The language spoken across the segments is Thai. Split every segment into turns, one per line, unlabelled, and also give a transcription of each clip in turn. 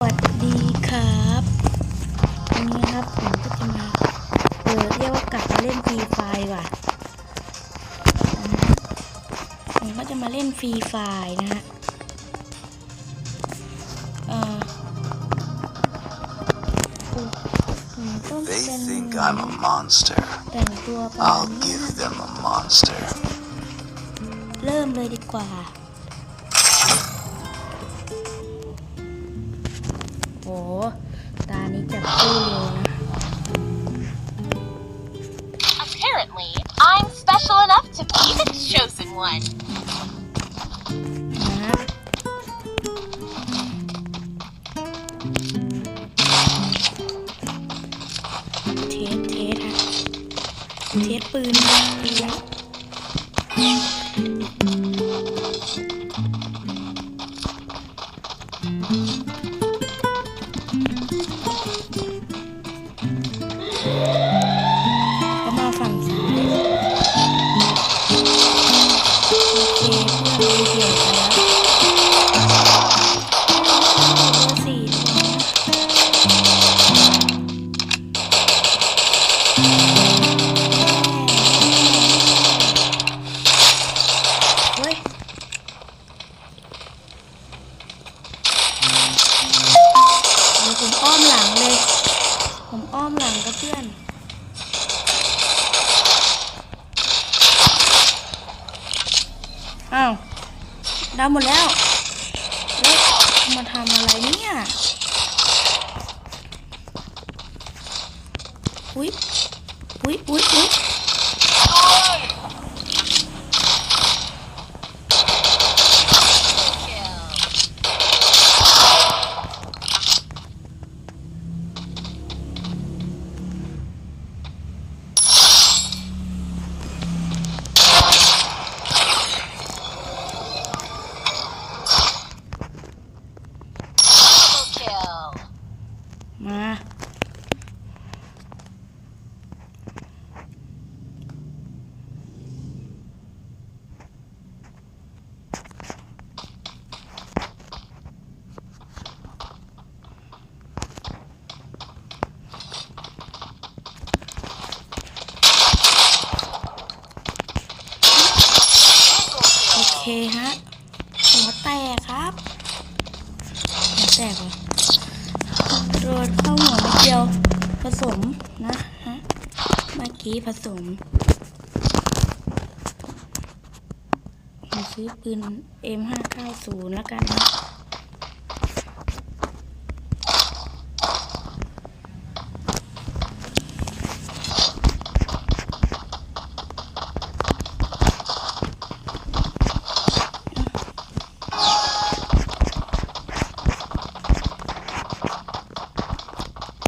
สวัสดีครับวันนี้ครับผมก็จะมาเออเรียกว่ากลับมาเล่นฟรีไฟว่ะนะฮะผมก็จะมาเล่นฟรีไฟนะฮะเออผมก็
They
เป็น
think I'm a monster.
แต่งตัวประมาณ
I'll
นี้
give them a monster.
เริ่มเลยดีกว่า
to be the chosen one.
นะเทสเทสฮะเทสปืนดีแอุ๊ย อุ๊ย อุ๊ย
Double kill.
มา โอเคฮะ หัวแตกครับ หัวแตกเหรอ โดนเข้าหัวนิดเดียวผสมนะฮะเมื่อกี้ ผสมผมซื้อปืน M590 แล้วกันนะ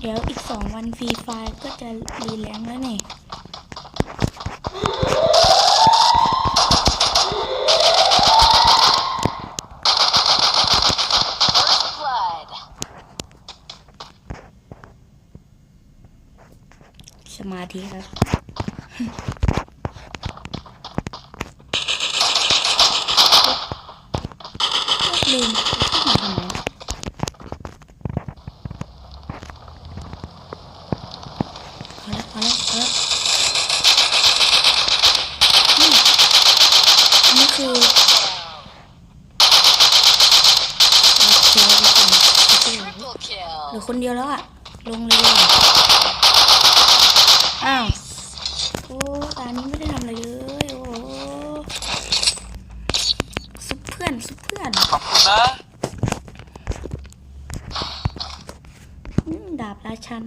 เดี๋ยวอีกสองวันฟรีไฟล์ก็จะรีแลงแล้วนี่
First blood.
สมาธิครับ ลืมมาทำไมพอแล้วพอแล้วพอแล้วนี่อันนี่คือ โอเคดีกว่าโอเค
Triple
เหลือคนเดียวแล้วอะลงเลยดีกว่าอ้าว โอ้ตานี้ไม่ได้ทำอะไรเลย โอ้โหซุปเพื่อนซุปเพื่อน
ขอบคุณนะ
อืมดาบราชัน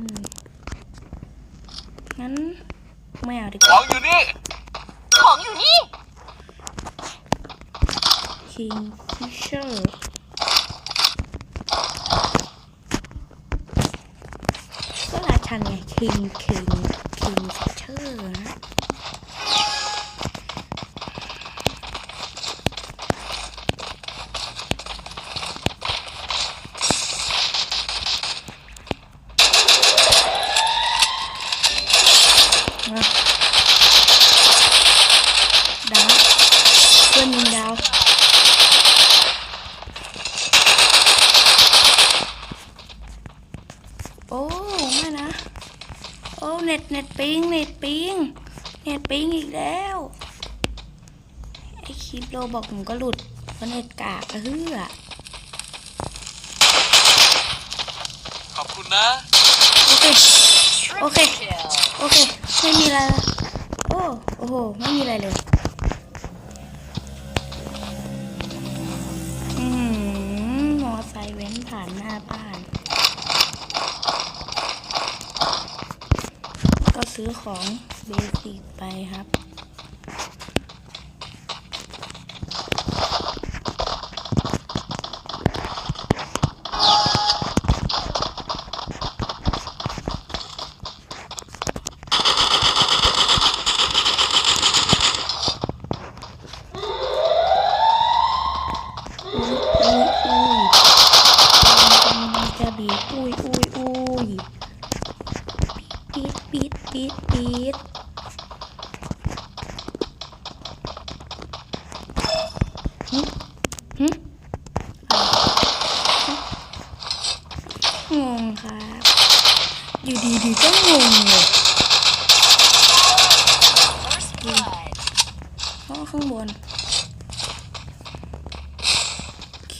งั้นไม่เอาดีก
ขอ
ว่าง
อยู่นี่
ของอยู่นี่
King Fisher ก็ราชันไง King King King Fisher นะ มาดาวเพื่อนยิงดาว เน็ตเน็ตปิงเน็ตปิงเน็ตปิงอีกแล้วไอคลิปโลบอกผมก็หลุดเพราะเน็ตกากกระเฮือ
ขอบคุณนะ
โอเค
Triple
Okay.
kill.
โอเค ไม่มีอะไรละโอ้ โอ้โห ไม่มีอะไรเลย ซื้อของเบสิกไปครับ อุ้ยอุ้ยอุ้ยมันจะบีบอุ้ยอุ้ยอุ้ยปี๊ดปี๊ดปี๊ดปี๊ดหึหึ งงครับ อยู่ดีๆก็งงเลย
First blood.
อ๋อข้างบน โอเค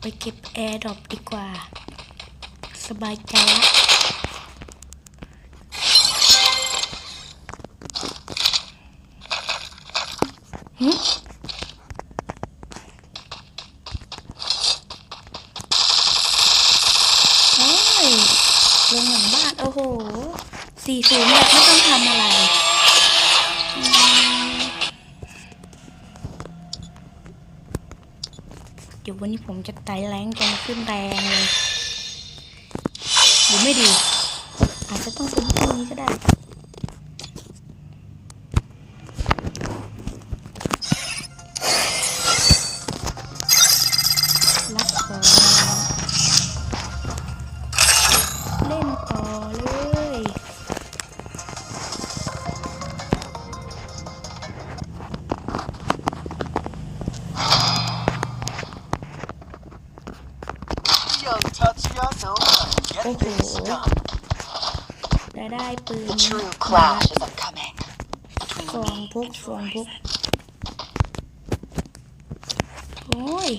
ไปเก็บแอร์ดรอปดีกว่า สบายใจละ โอ้ยลงหลังบ้าน โอ้โหสี่ศูนย์แบบไม่ต้องทำอะไรเดี๋ยววันนี้ผมจะไต่แรงจนขึ้นแรงเลยหรือไม่ดี อาจจะต้องเป็นพรุ่งนี้ก็ได้ เล่นต่อเลย
Young Tatiana, get
Oh.
this done.
จะได้ปืน
The true clash is upcoming
สอง
between me
พุก
and
สอง
yours.
พุกโอ้ย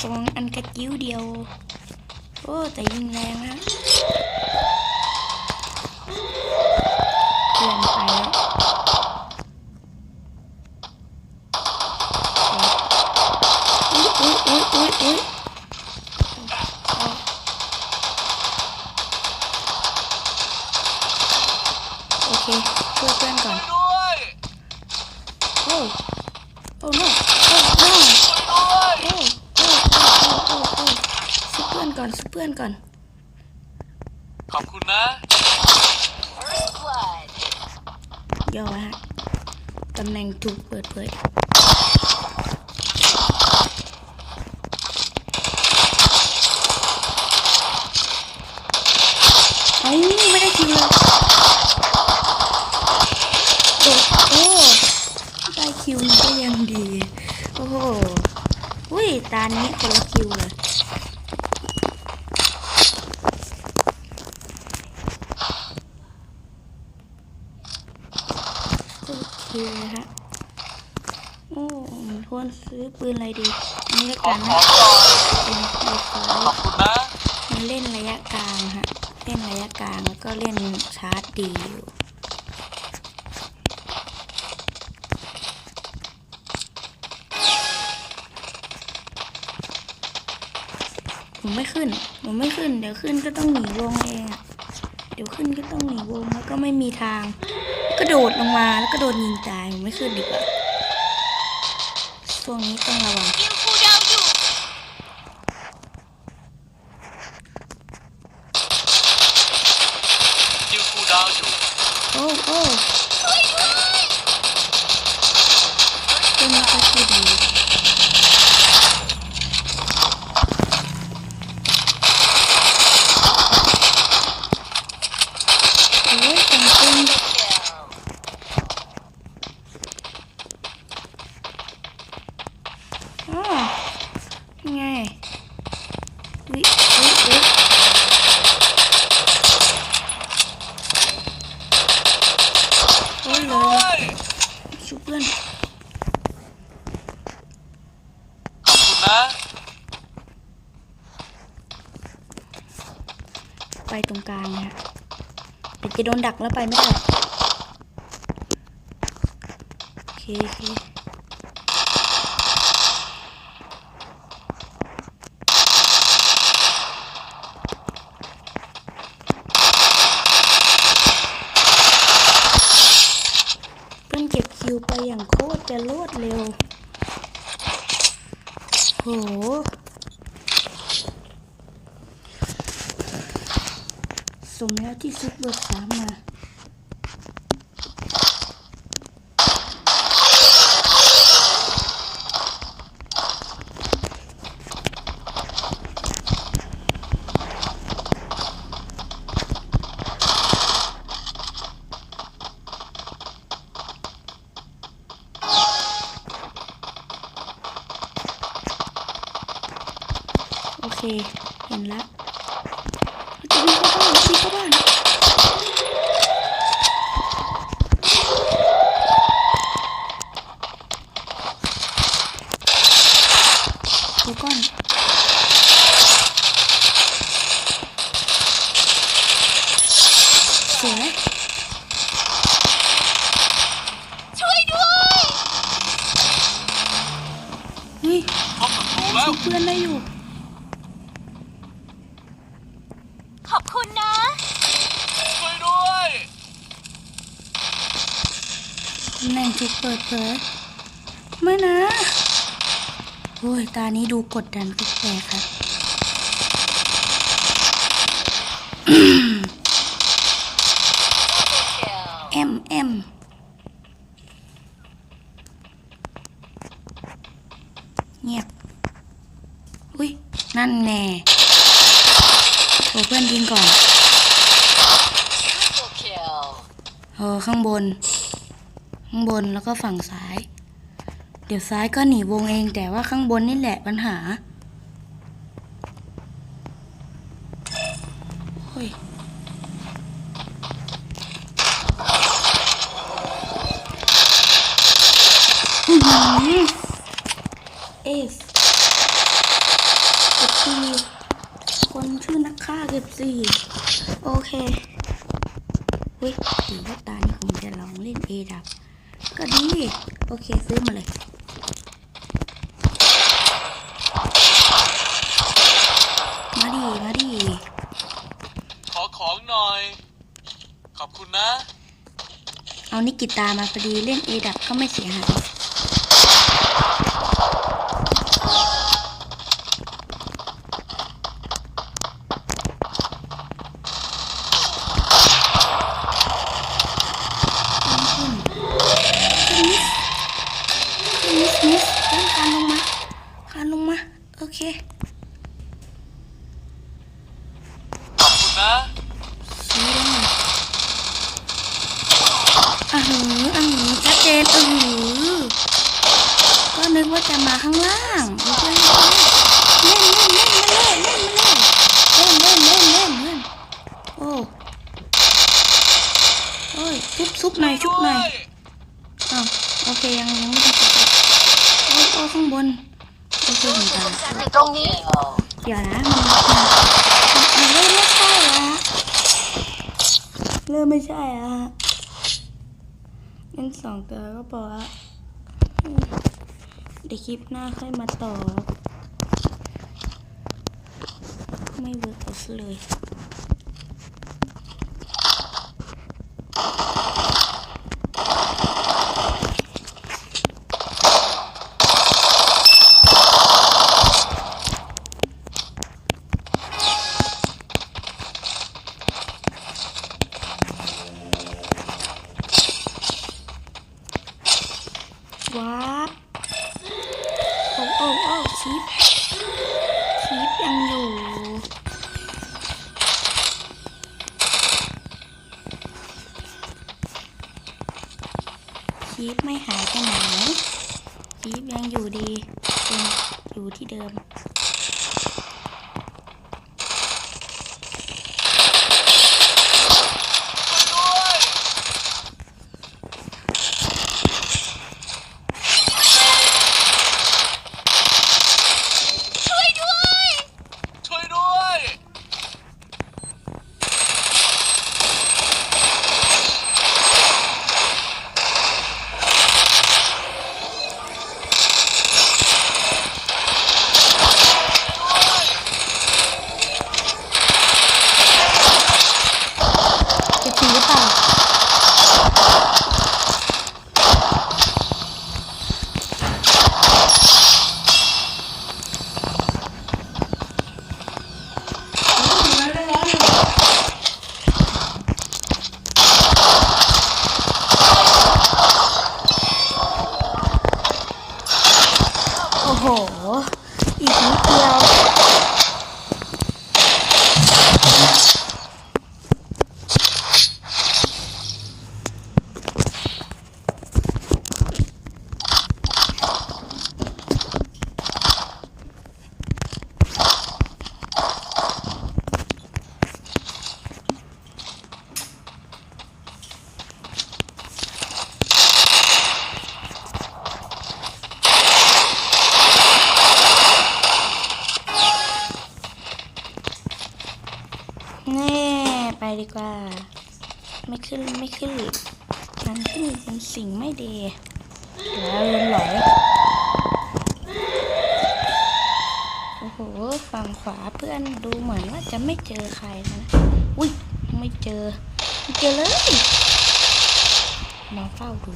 สองอันกระจิ้วเดียว โอ้แต่ยิงแรงนะเปลี่ยนไปแล้วอุ้ยอุ้ยอุ้ยอุ้ยอุ้ยโอเคช่วยเพื่อนก่อน
ด้วย
โอ้โอ้ no โอ้ no
ด้วย
โอ้โอ้โอ้โอ้โอ้โอ้ซุปเพื่อนก่อนซุปเพื่อนก่อน
ขอบคุณนะ
First blood.
ย่อฮะตำแหน่งถูกเปิดเผยเอ้ไม่ได้คิวเลยโดดโอ้ได้คิวมันก็ยังดี โอ้โหอุ้ย ตานี้คนละคิวเลย โอเคฮะ โอ้ผมควรซื้อ ปืนอะไรดี อันนี่ละ
ขอ
กัน
ข
นะ
อก่อน
เป็นไฟฟ้า
ขอบคุณนะ
มันเล่นระยะกลางฮะ เล่นระยะกลางแล้วก็เล่นชาร์จดีอยู่ผมไม่ขึ้น ผมไม่ขึ้น เดี๋ยวขึ้นก็ต้องหนีวงเองอะเดี๋ยวขึ้นก็ต้องหนีวงแล้วก็ไม่มีทางกระโดดลงมาแล้วก็โดนยิงตาย ผมไม่ขึ้นดีกว่า ช่วงนี้ต้องระวัง
You who down you.
ยิวคูลดาวน์อยู่
โอ้โอ้เป็นไม่ค่อยพูดดี อ๋อยังไงอุ๊ยอุ๊ยอุ๊ยโอ้ยเล
ด้วย
ชุบเพื่อน
ขอบคุณนะ
ไปตรงกลางนะฮะเดี๋ยวจะโดนดักแล้วไปไม่ได้โอเคโอเคเพื่อนเก็บคิวไปอย่างโคตรจะรวดเร็ว โห สมแล้วที่ซุปเบอร์สามมา โอเค เห็นแล้วจะวิ่งเข้าบ้านวิ่งเข้าบ้าน ดูก่อนสวย
ช่วยด้วย
เฮ้ย
พบศัตรูแล้ว
เพื่อนได้อยู่
ขอบคุณนะ
ช่วยด้วย
ตำแหน่งถูกเปิดเผยไม่นะ โอ้ย ตานี้ ดูกดดันแปลกๆครับเอ็มเอ็มเงียบ อุ้ย นั่นแน่โอ้เพื่อนยิงก่อน
Triple kill.
เออข้างบน ข้างบนแล้วก็ฝั่งซ้าย เดี๋ยวซ้ายก็หนีวงเองแต่ว่าข้างบนนี่แหละปัญหาโอ้ยอื้อหือเอสเก็บสี่คนชื่อนักฆ่าเก็บสี่โอเคเฮ้ยถือว่าตานี่ผมจะลองเล่นเอดับ ก็ดี โอเค ซื้อมาเลย มาดี มาดี
ขอของหน่อย ขอบคุณ นะ
เอานิกิตามาพอดีเล่นเอดับก็ไม่เสียหาย ขึ้นขึ้นนิดขึ้นนิดนิดเริ่มคานลงมาคานลงมา โอเค
ขอบคุณนะ
ซื้อได้ไงอะหืออะหือชัดเจนอือหือก็นึกว่าจะมาข้างล่างโอเคเล่นเล่นเล่นมาเลยเล่นมาเลยเล่นเล่นเล่นเล่นเล่นโอ้โอ้ยชุบชุบหน่อยชุบหน่อย อ้าวโอเคยังยังไม่ได้กดโอ้ยโอ้ยข้างบนโอเคถึง ตร
งนี้
เดี๋ยวนะมันมันเริ่มไม่ใช่ละเริ่มไม่ใช่อะงั้นสองตัวก็พอละเดี๋ยวคลิปหน้าค่อยมาต่อ ไม่เวิร์กเลย ว้าบโอ้โอ้โอ้ชิปชิปยังอยู่ ชิปไม่หายไปไหนชิป ยังอยู่ดียังอยู่ที่ เดิม
ช่วยด้วย
ช่วยด้วย
จะจริงหรือเปล่า โอ้โห อีกนิดเดียว แน่ไป ดีกว่า ไม่ขึ้นไม่ขึ้นมันขึ้นเป็นสิ่งไม่ดีแล้วเรือนหลอยโอ้โหฝั่งขวาเพื่อนดูเหมือนว่าจะไม่เจอใครนะอุ้ยไม่เจอไม่เจอเลยมาเฝ้าดู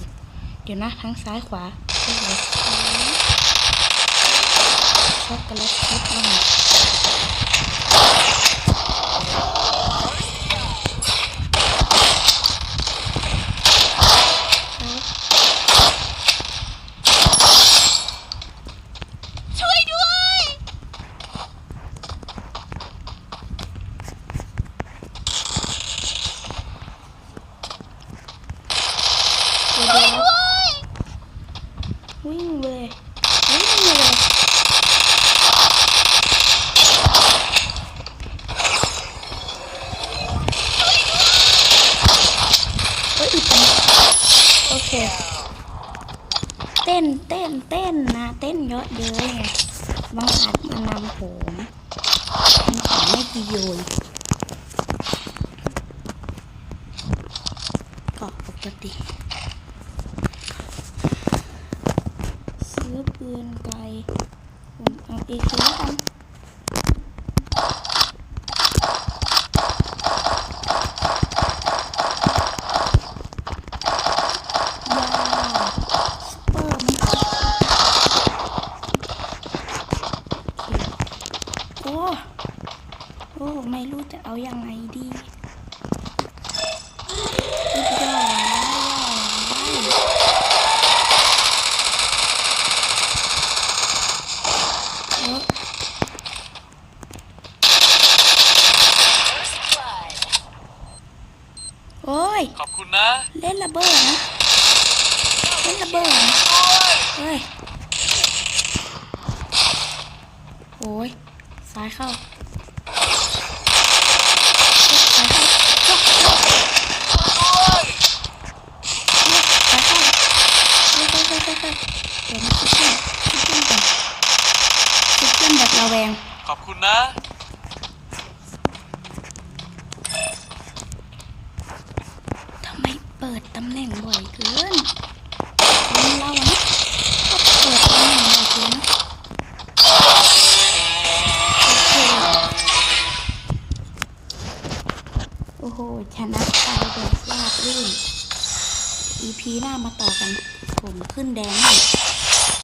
เดี๋ยวนะทั้งซ้ายขวาโอ้โหช็อกโกแลตชิพว่าไง
ช่วยด้วย
เดี๋ยวเดี๋ยววิ่งเลย วิ่งเลยเฮ้ยอีกแล้วโอ เคเต้นเต้นเต้นนะ เต้นเยอะเย้ยไงบางอาจมานำผมมันขอไม่กี่โยนกาะปกติซื้อปืนไกลผมเอาเอเคแล้วกันยาสเปอร์ไหม โอ้โอ้ ไม่รู้จะเอายังไงดีสุดยอดเออ โอ้ย
ขอบคุณนะ
เล่นระเบิดนะ เล่นระเบิดนะเฮ้ย โอ้ยซ้ายเข้าซ้ายเข้าซ้ายเข้าซ้ายเข้าเฮ้ยเฮ้ยเฮ้ยเฮ้ยเฮ้ยเดี๋ยวมันคิดขึ้ นคิดขึ้นก่อนคิดขึ้นแบบระแวง
ขอบคุณนะ